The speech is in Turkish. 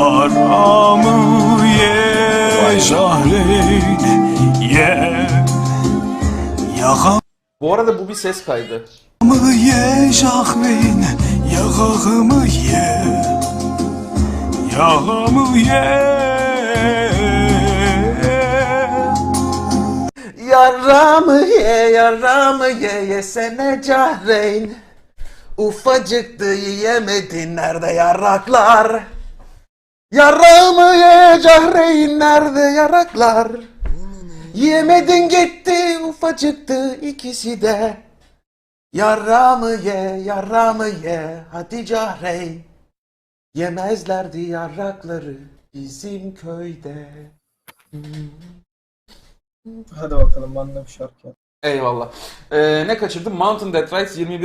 haramı ye şahleyi ye Yağamı Bu arada bu bir ses kaydı. ye şahleyin Yağamı ye Yağamı ye Yaramı ye, yaramı ye, yesene cahreyn. Ufacıktı yiyemedin, nerede yaraklar? Yaramı ye Cahreyn nerede yaraklar? Yiyemedin gitti ufacıktı ikisi de. Yaramı ye, yaramı ye, hadi Cahreyn. Yemezlerdi yarakları bizim köyde. Hadi bakalım bana bir şarkı. Eyvallah. Ee, ne kaçırdım? Mountain Death Rise 21